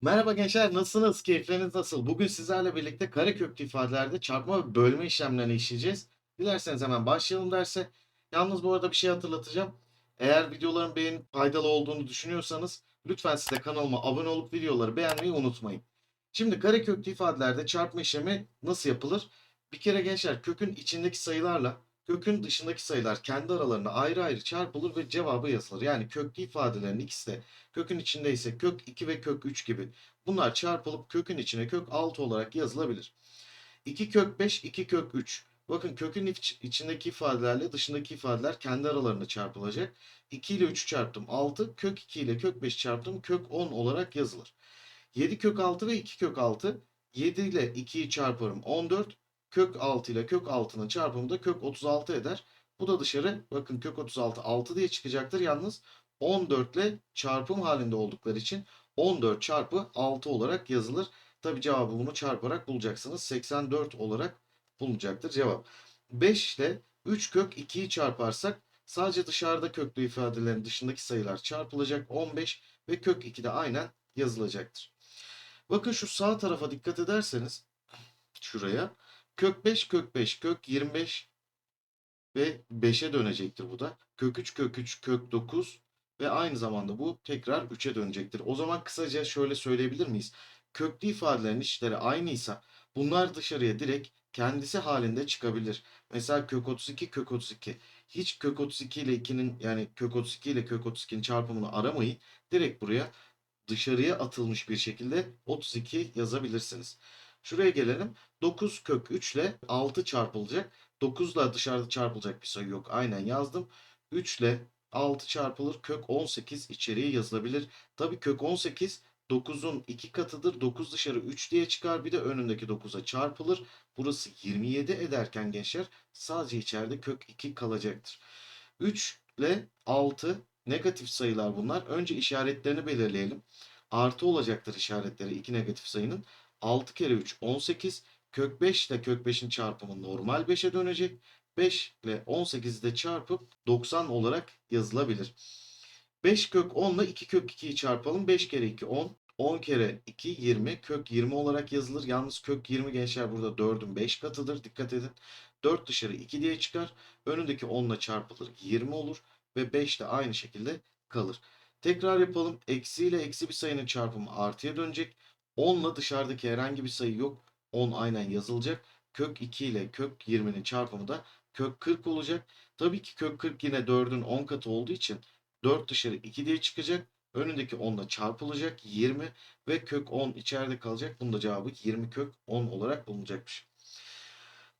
Merhaba gençler, nasılsınız? Keyifleriniz nasıl? Bugün sizlerle birlikte kareköklü ifadelerde çarpma ve bölme işlemlerini işleyeceğiz. Dilerseniz hemen başlayalım derse. Yalnız bu arada bir şey hatırlatacağım. Eğer videoların beğenip faydalı olduğunu düşünüyorsanız lütfen siz de kanalıma abone olup videoları beğenmeyi unutmayın. Şimdi kareköklü ifadelerde çarpma işlemi nasıl yapılır? Bir kere gençler kökün içindeki sayılarla kökün dışındaki sayılar kendi aralarında ayrı ayrı çarpılır ve cevabı yazılır. Yani köklü ifadelerin ikisi de kökün içinde ise kök 2 ve kök 3 gibi Bunlar çarpılıp kökün içine kök 6 olarak yazılabilir. 2 kök 5, 2 kök 3. Bakın kökün iç- içindeki ifadelerle dışındaki ifadeler kendi aralarında çarpılacak. 2 ile 3'ü çarptım 6, kök 2 ile kök 5 çarptım kök 10 olarak yazılır. 7 kök 6 ve 2 kök 6. 7 ile 2'yi çarparım 14. Kök 6 ile kök 6'nın çarpımı da kök 36 eder. Bu da dışarı bakın kök 36 6 diye çıkacaktır. Yalnız 14 ile çarpım halinde oldukları için 14 çarpı 6 olarak yazılır. Tabi cevabı bunu çarparak bulacaksınız. 84 olarak bulunacaktır cevap. 5 ile 3 kök 2'yi çarparsak sadece dışarıda köklü ifadelerin dışındaki sayılar çarpılacak. 15 ve kök 2 de aynen yazılacaktır. Bakın şu sağ tarafa dikkat ederseniz şuraya kök 5 kök 5 kök 25 ve 5'e dönecektir bu da. Kök 3 kök 3 kök 9 ve aynı zamanda bu tekrar 3'e dönecektir. O zaman kısaca şöyle söyleyebilir miyiz? Köklü ifadelerin içleri aynıysa bunlar dışarıya direkt kendisi halinde çıkabilir. Mesela kök 32 kök 32. Hiç kök 32 ile 2'nin yani kök 32 ile kök 32'nin çarpımını aramayın. Direkt buraya dışarıya atılmış bir şekilde 32 yazabilirsiniz. Şuraya gelelim. 9 kök 3 ile 6 çarpılacak. 9 ile dışarıda çarpılacak bir sayı yok. Aynen yazdım. 3 ile 6 çarpılır. Kök 18 içeriye yazılabilir. Tabii kök 18 9'un 2 katıdır. 9 dışarı 3 diye çıkar. Bir de önündeki 9'a çarpılır. Burası 27 ederken gençler sadece içeride kök 2 kalacaktır. 3 ile 6 negatif sayılar bunlar. Önce işaretlerini belirleyelim. Artı olacaktır işaretleri iki negatif sayının. 6 kere 3 18. Kök 5 ile kök 5'in çarpımı normal 5'e dönecek. 5 ile 18'i de çarpıp 90 olarak yazılabilir. 5 kök 10 ile 2 kök 2'yi çarpalım. 5 kere 2 10. 10 kere 2 20. Kök 20 olarak yazılır. Yalnız kök 20 gençler burada 4'ün 5 katıdır. Dikkat edin. 4 dışarı 2 diye çıkar. Önündeki 10 ile çarpılır. 20 olur. Ve 5 de aynı şekilde kalır. Tekrar yapalım. Eksi ile eksi bir sayının çarpımı artıya dönecek. 10 ile dışarıdaki herhangi bir sayı yok. 10 aynen yazılacak. Kök 2 ile kök 20'nin çarpımı da kök 40 olacak. Tabii ki kök 40 yine 4'ün 10 katı olduğu için 4 dışarı 2 diye çıkacak. Önündeki 10 ile çarpılacak 20 ve kök 10 içeride kalacak. Bunun da cevabı 20 kök 10 olarak bulunacakmış.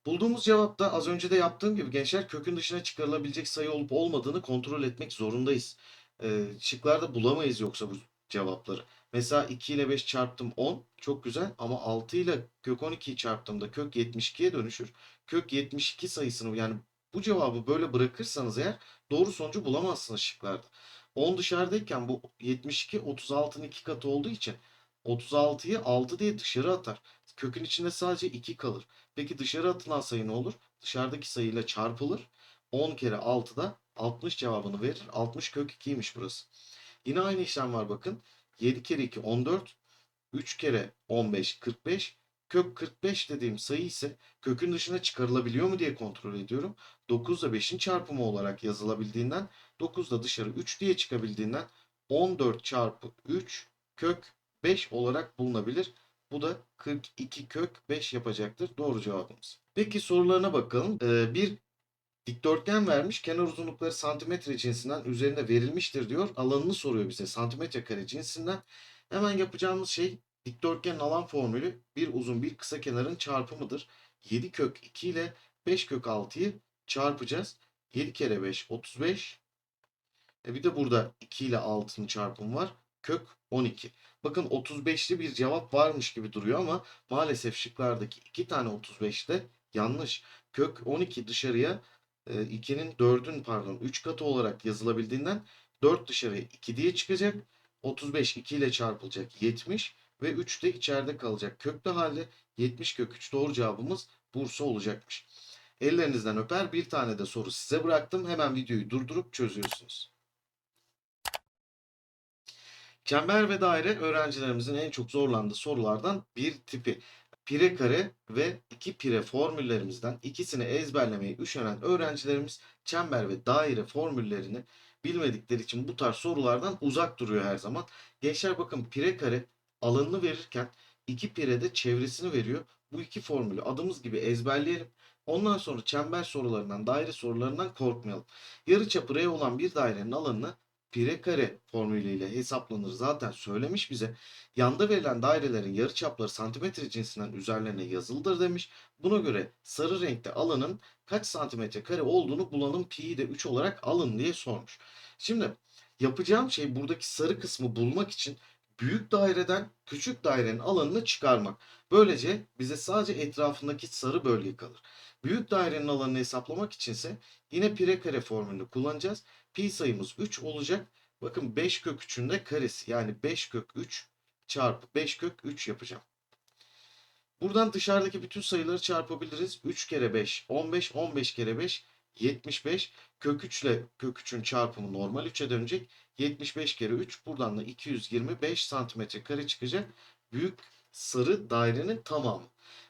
Bulduğumuz cevapta az önce de yaptığım gibi gençler kökün dışına çıkarılabilecek sayı olup olmadığını kontrol etmek zorundayız. Ee, şıklarda bulamayız yoksa bu cevapları. Mesela 2 ile 5 çarptım 10 çok güzel ama 6 ile kök 12'yi çarptığımda kök 72'ye dönüşür. Kök 72 sayısını yani bu cevabı böyle bırakırsanız eğer doğru sonucu bulamazsınız şıklarda. 10 dışarıdayken bu 72 36'nın 2 katı olduğu için 36'yı 6 diye dışarı atar. Kökün içinde sadece 2 kalır. Peki dışarı atılan sayı ne olur? Dışarıdaki sayıyla çarpılır. 10 kere 6 da 60 cevabını verir. 60 kök 2'ymiş burası. Yine aynı işlem var bakın. 7 kere 2 14. 3 kere 15 45. Kök 45 dediğim sayı ise kökün dışına çıkarılabiliyor mu diye kontrol ediyorum. 9 ile 5'in çarpımı olarak yazılabildiğinden 9 da dışarı 3 diye çıkabildiğinden 14 çarpı 3 kök 5 olarak bulunabilir. Bu da 42 kök 5 yapacaktır. Doğru cevabımız. Peki sorularına bakalım. Ee, bir dikdörtgen vermiş. Kenar uzunlukları santimetre cinsinden üzerinde verilmiştir diyor. Alanını soruyor bize santimetre kare cinsinden. Hemen yapacağımız şey dikdörtgenin alan formülü bir uzun bir kısa kenarın çarpımıdır. 7 kök 2 ile 5 kök 6'yı çarpacağız. 7 kere 5 35. E bir de burada 2 ile 6'nın çarpımı var. Kök 12. Bakın 35'li bir cevap varmış gibi duruyor ama maalesef şıklardaki 2 tane 35 de yanlış. Kök 12 dışarıya 2'nin 4'ün pardon 3 katı olarak yazılabildiğinden 4 dışarıya 2 diye çıkacak. 35 2 ile çarpılacak 70 ve 3 de içeride kalacak. Köklü halde 70 kök 3 doğru cevabımız Bursa olacakmış. Ellerinizden öper bir tane de soru size bıraktım. Hemen videoyu durdurup çözüyorsunuz. Çember ve daire öğrencilerimizin en çok zorlandığı sorulardan bir tipi. Pire kare ve iki pire formüllerimizden ikisini ezberlemeye üşenen öğrencilerimiz çember ve daire formüllerini bilmedikleri için bu tarz sorulardan uzak duruyor her zaman. Gençler bakın pire kare alanını verirken iki pire de çevresini veriyor. Bu iki formülü adımız gibi ezberleyelim. Ondan sonra çember sorularından, daire sorularından korkmayalım. Yarıçapı R olan bir dairenin alanını pire kare formülüyle hesaplanır zaten söylemiş bize. Yanda verilen dairelerin yarıçapları santimetre cinsinden üzerlerine yazılıdır demiş. Buna göre sarı renkte alanın kaç santimetre kare olduğunu bulalım. Pi'yi de 3 olarak alın diye sormuş. Şimdi yapacağım şey buradaki sarı kısmı bulmak için büyük daireden küçük dairenin alanını çıkarmak. Böylece bize sadece etrafındaki sarı bölge kalır. Büyük dairenin alanını hesaplamak içinse yine pire kare formülünü kullanacağız. Pi sayımız 3 olacak. Bakın 5 kök 3'ün de karesi yani 5 kök 3 çarpı 5 kök 3 yapacağım. Buradan dışarıdaki bütün sayıları çarpabiliriz. 3 kere 5 15 15 kere 5 75 kök 3 ile kök 3'ün çarpımı normal 3'e dönecek. 75 kere 3 buradan da 225 santimetre kare çıkacak. Büyük sarı dairenin tamamı.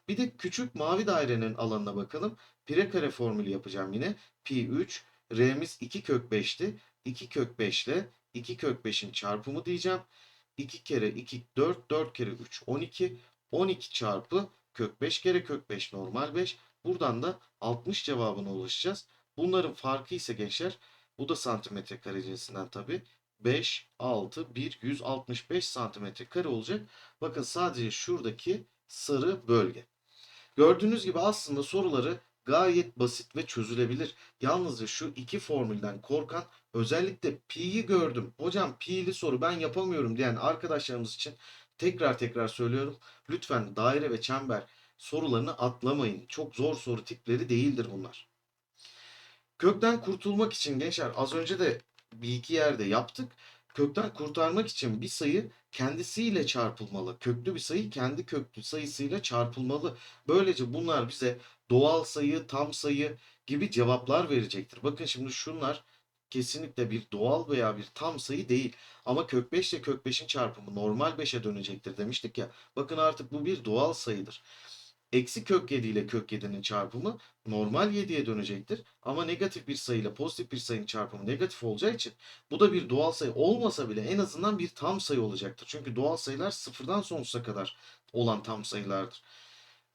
Bir de küçük mavi dairenin alanına bakalım. Pire kare formülü yapacağım yine. Pi 3 R'miz 2 kök 5'ti. 2 kök 5 ile 2 kök 5'in çarpımı diyeceğim. 2 kere 2 4, 4 kere 3 12. 12 çarpı kök 5 kere kök 5 normal 5. Buradan da 60 cevabına ulaşacağız. Bunların farkı ise gençler bu da santimetre kare cinsinden tabi. 5, 6, 1, 165 santimetre kare olacak. Bakın sadece şuradaki sarı bölge. Gördüğünüz gibi aslında soruları gayet basit ve çözülebilir. Yalnızca şu iki formülden korkan özellikle pi'yi gördüm. Hocam pi'li soru ben yapamıyorum diyen arkadaşlarımız için tekrar tekrar söylüyorum. Lütfen daire ve çember sorularını atlamayın. Çok zor soru tipleri değildir bunlar. Kökten kurtulmak için gençler az önce de bir iki yerde yaptık. Kökten kurtarmak için bir sayı kendisiyle çarpılmalı. Köklü bir sayı kendi köklü sayısıyla çarpılmalı. Böylece bunlar bize doğal sayı, tam sayı gibi cevaplar verecektir. Bakın şimdi şunlar kesinlikle bir doğal veya bir tam sayı değil. Ama kök 5 ile kök 5'in çarpımı normal 5'e dönecektir demiştik ya. Bakın artık bu bir doğal sayıdır. Eksi kök 7 ile kök 7'nin çarpımı normal 7'ye dönecektir. Ama negatif bir sayı ile pozitif bir sayının çarpımı negatif olacağı için bu da bir doğal sayı olmasa bile en azından bir tam sayı olacaktır. Çünkü doğal sayılar sıfırdan sonsuza kadar olan tam sayılardır.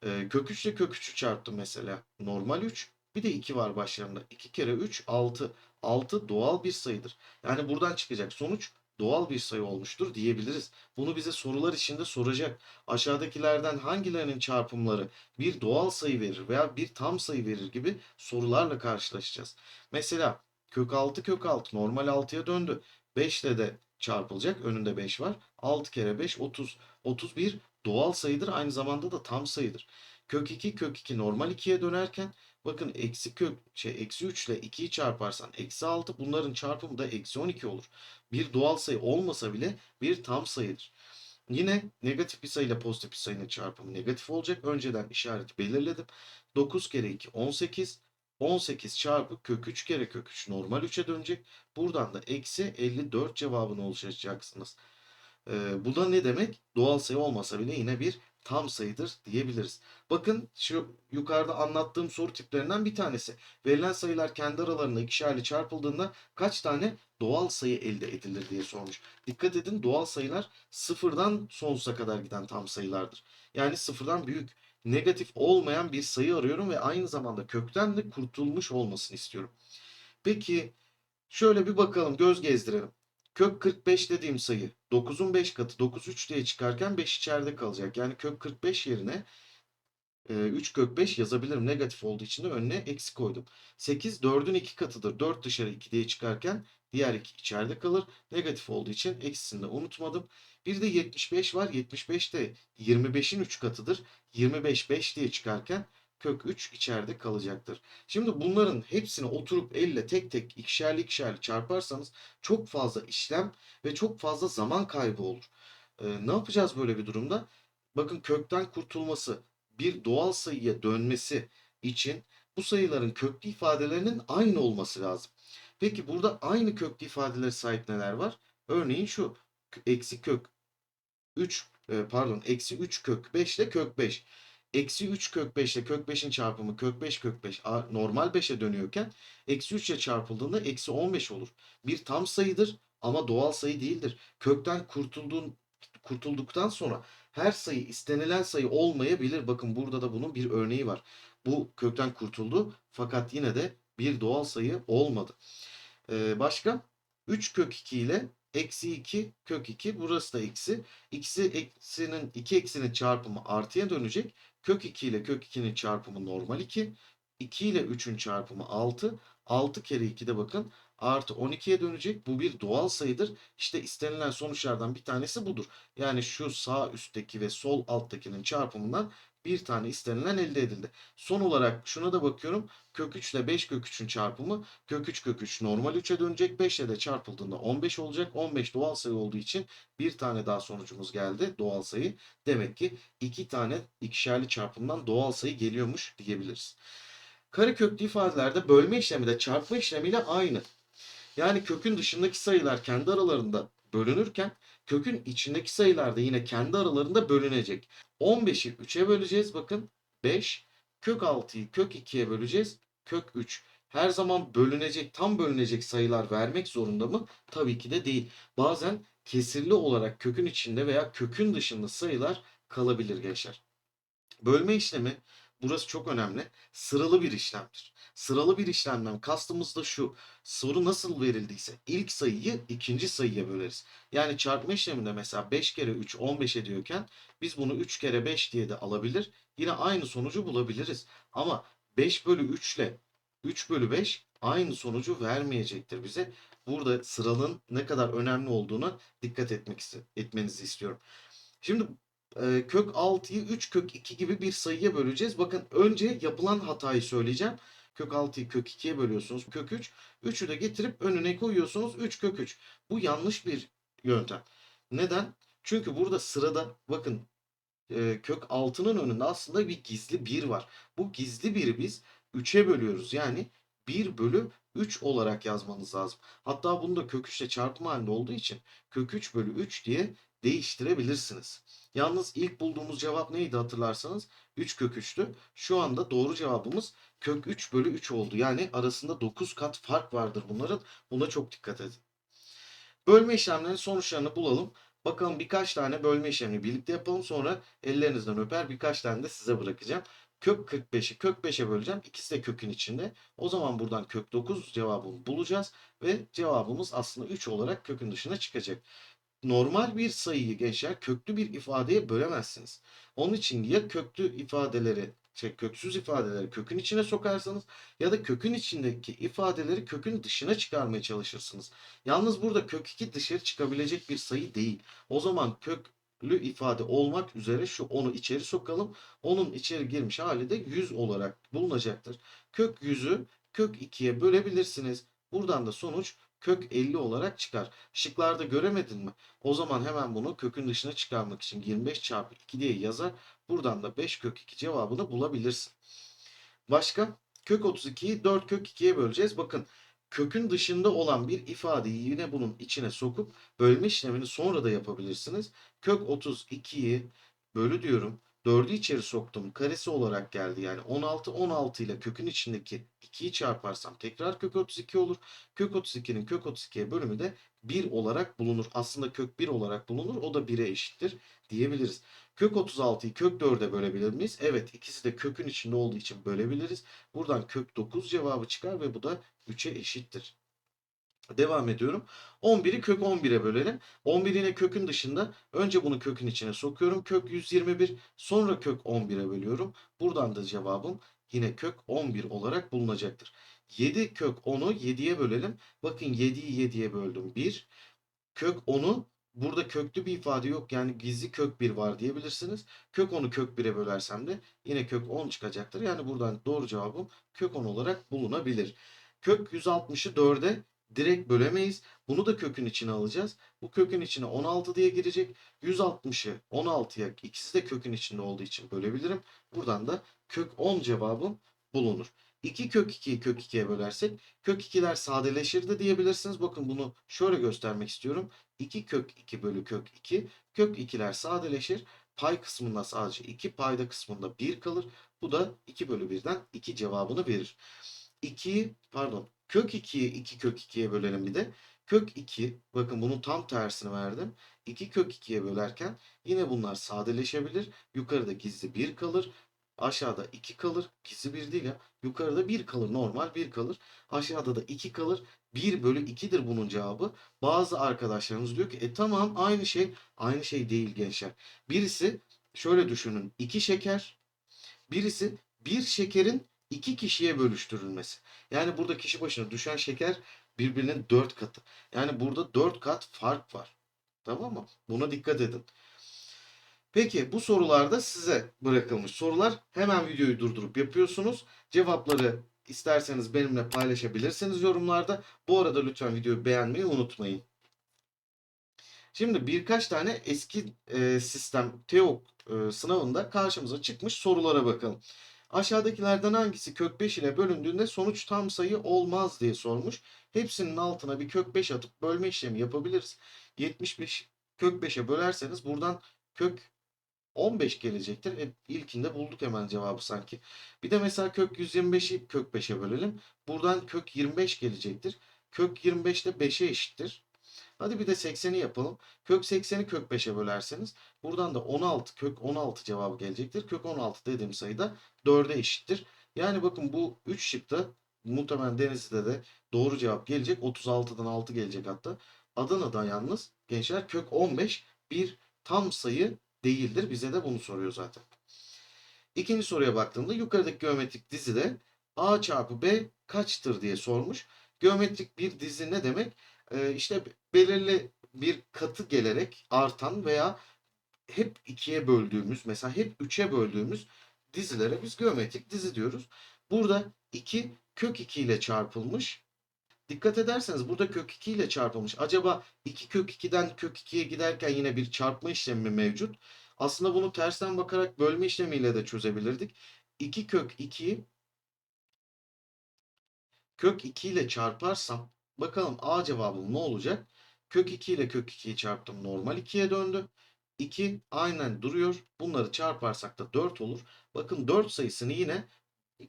Ee, kök 3 ile kök 3'ü çarptım mesela. Normal 3. Bir de 2 var başlarında. 2 kere 3 6. 6 doğal bir sayıdır. Yani buradan çıkacak sonuç doğal bir sayı olmuştur diyebiliriz. Bunu bize sorular içinde soracak. Aşağıdakilerden hangilerinin çarpımları bir doğal sayı verir veya bir tam sayı verir gibi sorularla karşılaşacağız. Mesela kök 6 kök 6 normal 6'ya döndü. 5 ile de çarpılacak. Önünde 5 var. 6 kere 5 30. 31 doğal sayıdır. Aynı zamanda da tam sayıdır. Kök 2 kök 2 normal 2'ye dönerken bakın eksi kök şey eksi 3 ile 2'yi çarparsan eksi 6 bunların çarpımı da eksi 12 olur. Bir doğal sayı olmasa bile bir tam sayıdır. Yine negatif bir sayıyla pozitif bir sayının çarpımı negatif olacak. Önceden işareti belirledim. 9 kere 2 18. 18 çarpı kök 3 kere kök 3 normal 3'e dönecek. Buradan da eksi 54 cevabını oluşturacaksınız. Ee, bu da ne demek? Doğal sayı olmasa bile yine bir tam sayıdır diyebiliriz. Bakın şu yukarıda anlattığım soru tiplerinden bir tanesi. Verilen sayılar kendi aralarında ikişerli çarpıldığında kaç tane doğal sayı elde edilir diye sormuş. Dikkat edin doğal sayılar sıfırdan sonsuza kadar giden tam sayılardır. Yani sıfırdan büyük, negatif olmayan bir sayı arıyorum ve aynı zamanda kökten de kurtulmuş olmasını istiyorum. Peki şöyle bir bakalım göz gezdirelim. Kök 45 dediğim sayı 9'un 5 katı 9 3 diye çıkarken 5 içeride kalacak. Yani kök 45 yerine 3 kök 5 yazabilirim. Negatif olduğu için de önüne eksi koydum. 8 4'ün 2 katıdır. 4 dışarı 2 diye çıkarken diğer 2 içeride kalır. Negatif olduğu için eksisini de unutmadım. Bir de 75 var. 75 de 25'in 3 katıdır. 25 5 diye çıkarken kök 3 içeride kalacaktır. Şimdi bunların hepsini oturup elle tek tek ikişerli ikişerli çarparsanız çok fazla işlem ve çok fazla zaman kaybı olur. Ee, ne yapacağız böyle bir durumda? Bakın kökten kurtulması, bir doğal sayıya dönmesi için bu sayıların köklü ifadelerinin aynı olması lazım. Peki burada aynı köklü ifadeleri sahip neler var? Örneğin şu eksi kök 3 e, pardon eksi 3 kök 5 ile kök 5. Eksi 3 kök 5 ile kök 5'in çarpımı kök 5 kök 5 a- normal 5'e dönüyorken eksi 3 ile çarpıldığında eksi 15 olur. Bir tam sayıdır ama doğal sayı değildir. Kökten kurtulduğun kurtulduktan sonra her sayı istenilen sayı olmayabilir. Bakın burada da bunun bir örneği var. Bu kökten kurtuldu fakat yine de bir doğal sayı olmadı. Ee, başka? 3 kök 2 ile eksi 2 kök 2 burası da eksi. İkisi eksinin 2 eksinin çarpımı artıya dönecek. Kök 2 ile kök 2'nin çarpımı normal 2. 2 ile 3'ün çarpımı 6. 6 kere 2 de bakın artı 12'ye dönecek. Bu bir doğal sayıdır. İşte istenilen sonuçlardan bir tanesi budur. Yani şu sağ üstteki ve sol alttakinin çarpımından bir tane istenilen elde edildi. Son olarak şuna da bakıyorum. Kök 3 ile 5 kök 3'ün çarpımı kök 3 kök 3 normal 3'e dönecek. 5 ile de çarpıldığında 15 olacak. 15 doğal sayı olduğu için bir tane daha sonucumuz geldi. Doğal sayı. Demek ki iki tane ikişerli çarpımdan doğal sayı geliyormuş diyebiliriz. Kareköklü ifadelerde bölme işlemi de çarpma işlemiyle aynı. Yani kökün dışındaki sayılar kendi aralarında bölünürken kökün içindeki sayılar da yine kendi aralarında bölünecek. 15'i 3'e böleceğiz bakın 5. Kök 6'yı kök 2'ye böleceğiz. Kök 3. Her zaman bölünecek, tam bölünecek sayılar vermek zorunda mı? Tabii ki de değil. Bazen kesirli olarak kökün içinde veya kökün dışında sayılar kalabilir gençler. Bölme işlemi burası çok önemli. Sıralı bir işlemdir. Sıralı bir işlemden kastımız da şu. Soru nasıl verildiyse ilk sayıyı ikinci sayıya böleriz. Yani çarpma işleminde mesela 5 kere 3 15 ediyorken biz bunu 3 kere 5 diye de alabilir. Yine aynı sonucu bulabiliriz. Ama 5 bölü 3 ile 3 bölü 5 aynı sonucu vermeyecektir bize. Burada sıralın ne kadar önemli olduğuna dikkat etmek etmenizi istiyorum. Şimdi e, kök 6'yı 3 kök 2 gibi bir sayıya böleceğiz. Bakın önce yapılan hatayı söyleyeceğim. Kök 6'yı kök 2'ye bölüyorsunuz. Kök 3. 3'ü de getirip önüne koyuyorsunuz. 3 kök 3. Bu yanlış bir yöntem. Neden? Çünkü burada sırada bakın e, kök 6'nın önünde aslında bir gizli 1 var. Bu gizli 1'i biz 3'e bölüyoruz. Yani 1 bölü 3 olarak yazmanız lazım. Hatta bunu da kök 3 ile çarpma halinde olduğu için kök 3 bölü 3 diye değiştirebilirsiniz. Yalnız ilk bulduğumuz cevap neydi hatırlarsanız 3 kök 3'tü. Şu anda doğru cevabımız kök 3 bölü 3 oldu. Yani arasında 9 kat fark vardır bunların. Buna çok dikkat edin. Bölme işlemlerinin sonuçlarını bulalım. Bakalım birkaç tane bölme işlemini birlikte yapalım. Sonra ellerinizden öper birkaç tane de size bırakacağım. Kök 45'i kök 5'e böleceğim. İkisi de kökün içinde. O zaman buradan kök 9 cevabını bulacağız. Ve cevabımız aslında 3 olarak kökün dışına çıkacak. Normal bir sayıyı gençler köklü bir ifadeye bölemezsiniz. Onun için ya köklü ifadeleri, şey, köksüz ifadeleri kökün içine sokarsanız ya da kökün içindeki ifadeleri kökün dışına çıkarmaya çalışırsınız. Yalnız burada kök 2 dışarı çıkabilecek bir sayı değil. O zaman köklü ifade olmak üzere şu onu içeri sokalım. Onun içeri girmiş hali de 100 olarak bulunacaktır. Kök 100'ü kök 2'ye bölebilirsiniz. Buradan da sonuç kök 50 olarak çıkar. Şıklarda göremedin mi? O zaman hemen bunu kökün dışına çıkarmak için 25 çarpı 2 diye yazar. Buradan da 5 kök 2 cevabını bulabilirsin. Başka? Kök 32'yi 4 kök 2'ye böleceğiz. Bakın kökün dışında olan bir ifadeyi yine bunun içine sokup bölme işlemini sonra da yapabilirsiniz. Kök 32'yi bölü diyorum. 4'ü içeri soktum. Karesi olarak geldi. Yani 16 16 ile kökün içindeki 2'yi çarparsam tekrar kök 32 olur. Kök 32'nin kök 32'ye bölümü de 1 olarak bulunur. Aslında kök 1 olarak bulunur. O da 1'e eşittir diyebiliriz. Kök 36'yı kök 4'e bölebilir miyiz? Evet ikisi de kökün içinde olduğu için bölebiliriz. Buradan kök 9 cevabı çıkar ve bu da 3'e eşittir. Devam ediyorum. 11'i kök 11'e bölelim. 11 yine kökün dışında. Önce bunu kökün içine sokuyorum. Kök 121. Sonra kök 11'e bölüyorum. Buradan da cevabım yine kök 11 olarak bulunacaktır. 7 kök 10'u 7'ye bölelim. Bakın 7'yi 7'ye böldüm. 1. Kök 10'u burada köklü bir ifade yok. Yani gizli kök 1 var diyebilirsiniz. Kök 10'u kök 1'e bölersem de yine kök 10 çıkacaktır. Yani buradan doğru cevabım kök 10 olarak bulunabilir. Kök 160'ı 4'e direkt bölemeyiz. Bunu da kökün içine alacağız. Bu kökün içine 16 diye girecek. 160'ı 16'ya ikisi de kökün içinde olduğu için bölebilirim. Buradan da kök 10 cevabım bulunur. 2 kök 2'yi kök 2'ye bölersek kök 2'ler sadeleşir de diyebilirsiniz. Bakın bunu şöyle göstermek istiyorum. 2 kök 2 bölü kök 2. Kök 2'ler sadeleşir. Pay kısmında sadece 2 payda kısmında 1 kalır. Bu da 2 bölü 1'den 2 cevabını verir. 2'yi pardon kök 2'yi 2 kök 2'ye bölelim bir de. Kök 2 bakın bunun tam tersini verdim. 2 kök 2'ye bölerken yine bunlar sadeleşebilir. Yukarıda gizli 1 kalır. Aşağıda 2 kalır. Gizli 1 değil ya. Yukarıda 1 kalır. Normal 1 kalır. Aşağıda da 2 kalır. 1 bölü 2'dir bunun cevabı. Bazı arkadaşlarımız diyor ki e tamam aynı şey. Aynı şey değil gençler. Birisi şöyle düşünün. 2 şeker. Birisi bir şekerin 2 kişiye bölüştürülmesi. Yani burada kişi başına düşen şeker birbirinin 4 katı. Yani burada 4 kat fark var. Tamam mı? Buna dikkat edin. Peki bu sorularda size bırakılmış sorular. Hemen videoyu durdurup yapıyorsunuz. Cevapları isterseniz benimle paylaşabilirsiniz yorumlarda. Bu arada lütfen videoyu beğenmeyi unutmayın. Şimdi birkaç tane eski e, sistem TEOK e, sınavında karşımıza çıkmış sorulara bakalım. Aşağıdakilerden hangisi kök 5 ile bölündüğünde sonuç tam sayı olmaz diye sormuş. Hepsinin altına bir kök 5 atıp bölme işlemi yapabiliriz. 75 kök 5'e bölerseniz buradan kök 15 gelecektir. E, ilkinde bulduk hemen cevabı sanki. Bir de mesela kök 125'i kök 5'e bölelim. Buradan kök 25 gelecektir. Kök 25 de 5'e eşittir. Hadi bir de 80'i yapalım. Kök 80'i kök 5'e bölerseniz buradan da 16 kök 16 cevabı gelecektir. Kök 16 dediğim sayı da 4'e eşittir. Yani bakın bu 3 şıkta muhtemelen Denizli'de de doğru cevap gelecek. 36'dan 6 gelecek hatta. Adana'da yalnız gençler kök 15 bir tam sayı değildir. Bize de bunu soruyor zaten. İkinci soruya baktığımda yukarıdaki geometrik dizide A çarpı B kaçtır diye sormuş. Geometrik bir dizi ne demek? Ee, işte belirli bir katı gelerek artan veya hep ikiye böldüğümüz mesela hep üçe böldüğümüz dizilere biz geometrik dizi diyoruz. Burada 2 kök 2 ile çarpılmış. Dikkat ederseniz burada kök 2 ile çarpılmış. Acaba 2 kök 2'den kök 2'ye giderken yine bir çarpma işlemi mi mevcut? Aslında bunu tersten bakarak bölme işlemiyle de çözebilirdik. 2 kök 2'yi kök 2 ile çarparsam bakalım A cevabım ne olacak? Kök 2 ile kök 2'yi çarptım. Normal 2'ye döndü. 2 aynen duruyor. Bunları çarparsak da 4 olur. Bakın 4 sayısını yine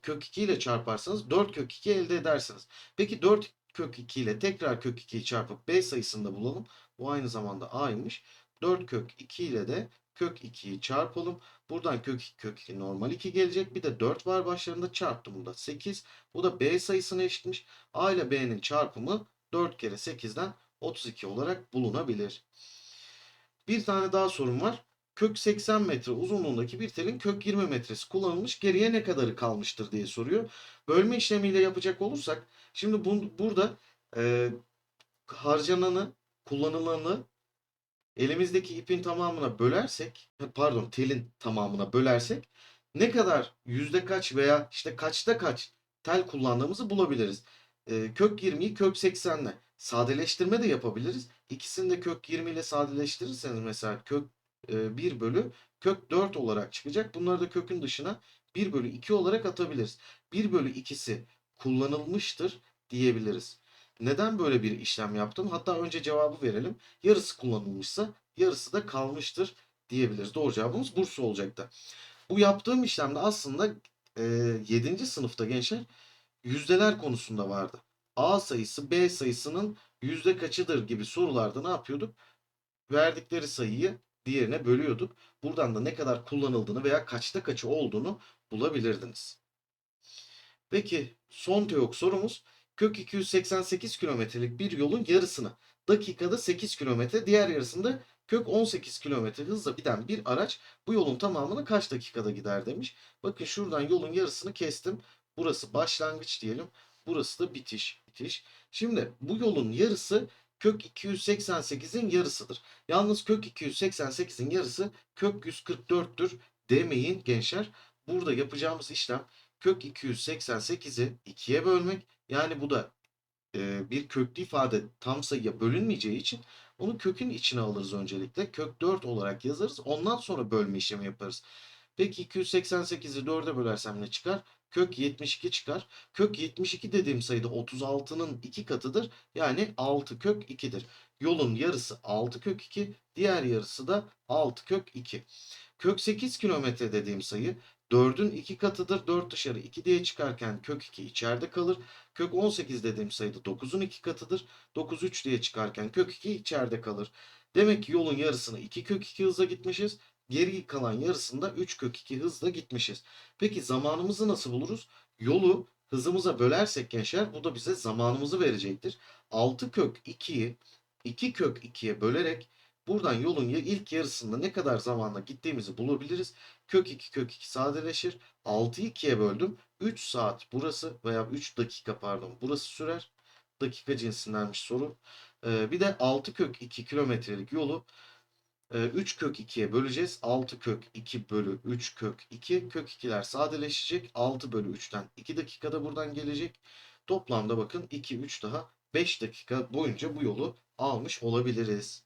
kök 2 ile çarparsanız 4 kök 2 elde edersiniz. Peki 4 kök 2 ile tekrar kök 2'yi çarpıp B sayısını da bulalım. Bu aynı zamanda A'ymış. 4 kök 2 ile de kök 2'yi çarpalım. Buradan kök 2 kök 2 normal 2 gelecek. Bir de 4 var başlarında çarptım. Bu da 8. Bu da B sayısına eşitmiş. A ile B'nin çarpımı 4 kere 8'den 32 olarak bulunabilir. Bir tane daha sorum var. Kök 80 metre uzunluğundaki bir telin kök 20 metresi kullanılmış. Geriye ne kadarı kalmıştır diye soruyor. Bölme işlemiyle yapacak olursak şimdi bu, burada e, harcananı, kullanılanı elimizdeki ipin tamamına bölersek pardon telin tamamına bölersek ne kadar yüzde kaç veya işte kaçta kaç tel kullandığımızı bulabiliriz. E, kök 20'yi kök 80'le sadeleştirme de yapabiliriz. İkisini de kök 20 ile sadeleştirirseniz mesela kök e, 1 bölü kök 4 olarak çıkacak. Bunları da kökün dışına 1 bölü 2 olarak atabiliriz. 1 bölü 2'si kullanılmıştır diyebiliriz. Neden böyle bir işlem yaptım? Hatta önce cevabı verelim. Yarısı kullanılmışsa yarısı da kalmıştır diyebiliriz. Doğru cevabımız Bursa olacaktı. Bu yaptığım işlemde aslında e, 7. sınıfta gençler yüzdeler konusunda vardı. A sayısı B sayısının yüzde kaçıdır gibi sorularda ne yapıyorduk? Verdikleri sayıyı diğerine bölüyorduk. Buradan da ne kadar kullanıldığını veya kaçta kaçı olduğunu bulabilirdiniz. Peki son teok sorumuz kök 288 kilometrelik bir yolun yarısını dakikada 8 kilometre diğer yarısında kök 18 kilometre hızla giden bir araç bu yolun tamamını kaç dakikada gider demiş. Bakın şuradan yolun yarısını kestim. Burası başlangıç diyelim. Burası da bitiş. bitiş. Şimdi bu yolun yarısı kök 288'in yarısıdır. Yalnız kök 288'in yarısı kök 144'tür demeyin gençler. Burada yapacağımız işlem kök 288'i 2'ye bölmek. Yani bu da bir köklü ifade tam sayıya bölünmeyeceği için onu kökün içine alırız öncelikle. Kök 4 olarak yazarız. Ondan sonra bölme işlemi yaparız. Peki 288'i 4'e bölersem ne çıkar? Kök 72 çıkar. Kök 72 dediğim sayıda 36'nın 2 katıdır. Yani 6 kök 2'dir. Yolun yarısı 6 kök 2, diğer yarısı da 6 kök 2. Kök 8 kilometre dediğim sayı 4'ün 2 katıdır. 4 dışarı 2 diye çıkarken kök 2 içeride kalır. Kök 18 dediğim sayıda 9'un 2 katıdır. 9 3 diye çıkarken kök 2 içeride kalır. Demek ki yolun yarısını 2 kök 2 hızla gitmişiz. Geri kalan yarısında 3 kök 2 hızla gitmişiz. Peki zamanımızı nasıl buluruz? Yolu hızımıza bölersek gençler bu da bize zamanımızı verecektir. 6 kök 2'yi 2 kök 2'ye bölerek buradan yolun ilk yarısında ne kadar zamanla gittiğimizi bulabiliriz. Kök 2 kök 2 sadeleşir. 6'yı 2'ye böldüm. 3 saat burası veya 3 dakika pardon burası sürer. Dakika cinsindenmiş soru. Ee, bir de 6 kök 2 kilometrelik yolu e, 3 kök 2'ye böleceğiz. 6 kök 2 bölü 3 kök 2. Kök 2'ler sadeleşecek. 6 bölü 3'ten 2 dakikada buradan gelecek. Toplamda bakın 2 3 daha 5 dakika boyunca bu yolu almış olabiliriz.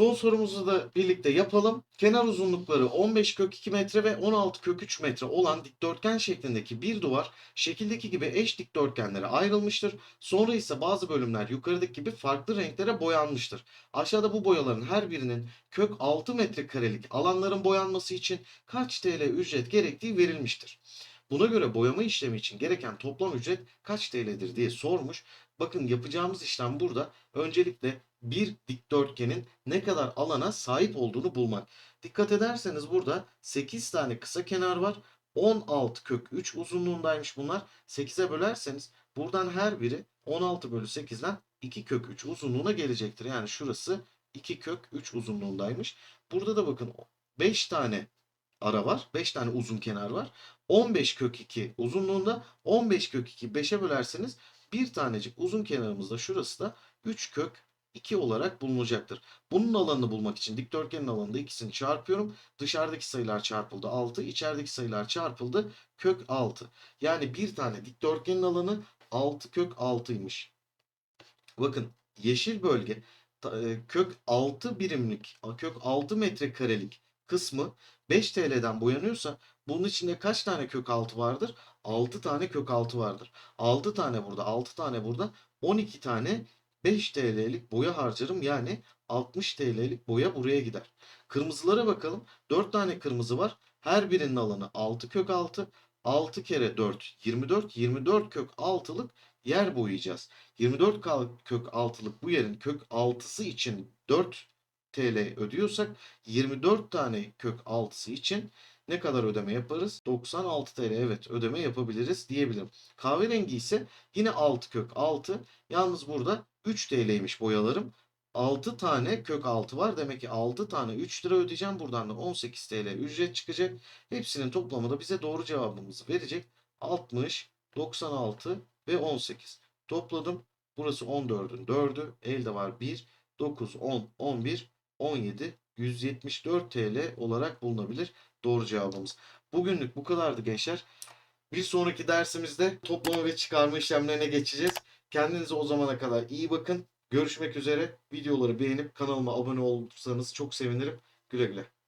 Son sorumuzu da birlikte yapalım. Kenar uzunlukları 15 kök 2 metre ve 16 kök 3 metre olan dikdörtgen şeklindeki bir duvar şekildeki gibi eş dikdörtgenlere ayrılmıştır. Sonra ise bazı bölümler yukarıdaki gibi farklı renklere boyanmıştır. Aşağıda bu boyaların her birinin kök 6 metrekarelik alanların boyanması için kaç TL ücret gerektiği verilmiştir. Buna göre boyama işlemi için gereken toplam ücret kaç TL'dir diye sormuş. Bakın yapacağımız işlem burada öncelikle bir dikdörtgenin ne kadar alana sahip olduğunu bulmak. Dikkat ederseniz burada 8 tane kısa kenar var. 16 kök 3 uzunluğundaymış bunlar. 8'e bölerseniz buradan her biri 16 bölü 8'den 2 kök 3 uzunluğuna gelecektir. Yani şurası 2 kök 3 uzunluğundaymış. Burada da bakın 5 tane ara var. 5 tane uzun kenar var. 15 kök 2 uzunluğunda 15 kök 2 5'e bölerseniz bir tanecik uzun kenarımızda şurası da 3 kök 2 olarak bulunacaktır. Bunun alanını bulmak için dikdörtgenin alanında ikisini çarpıyorum. Dışarıdaki sayılar çarpıldı 6, içerideki sayılar çarpıldı kök 6. Yani bir tane dikdörtgenin alanı 6 kök 6'ymış. Bakın yeşil bölge e, kök 6 birimlik, kök 6 metrekarelik kısmı 5 TL'den boyanıyorsa bunun içinde kaç tane kök 6 vardır? 6 tane kök 6 vardır. 6 tane burada, 6 tane burada. 12 tane 5 TL'lik boya harcarım. Yani 60 TL'lik boya buraya gider. Kırmızılara bakalım. 4 tane kırmızı var. Her birinin alanı 6 kök 6. 6 kere 4 24. 24 kök 6'lık yer boyayacağız. 24 kal- kök 6'lık bu yerin kök 6'sı için 4 TL ödüyorsak 24 tane kök 6'sı için ne kadar ödeme yaparız? 96 TL evet ödeme yapabiliriz diyebilirim. Kahverengi ise yine 6 kök 6. Yalnız burada 3 TL'ymiş boyalarım. 6 tane kök 6 var. Demek ki 6 tane 3 lira ödeyeceğim. Buradan da 18 TL ücret çıkacak. Hepsinin toplamı da bize doğru cevabımızı verecek. 60, 96 ve 18. Topladım. Burası 14'ün 4'ü. Elde var 1, 9, 10, 11, 17, 174 TL olarak bulunabilir doğru cevabımız. Bugünlük bu kadardı gençler. Bir sonraki dersimizde toplama ve çıkarma işlemlerine geçeceğiz. Kendinize o zamana kadar iyi bakın. Görüşmek üzere. Videoları beğenip kanalıma abone olursanız çok sevinirim. Güle güle.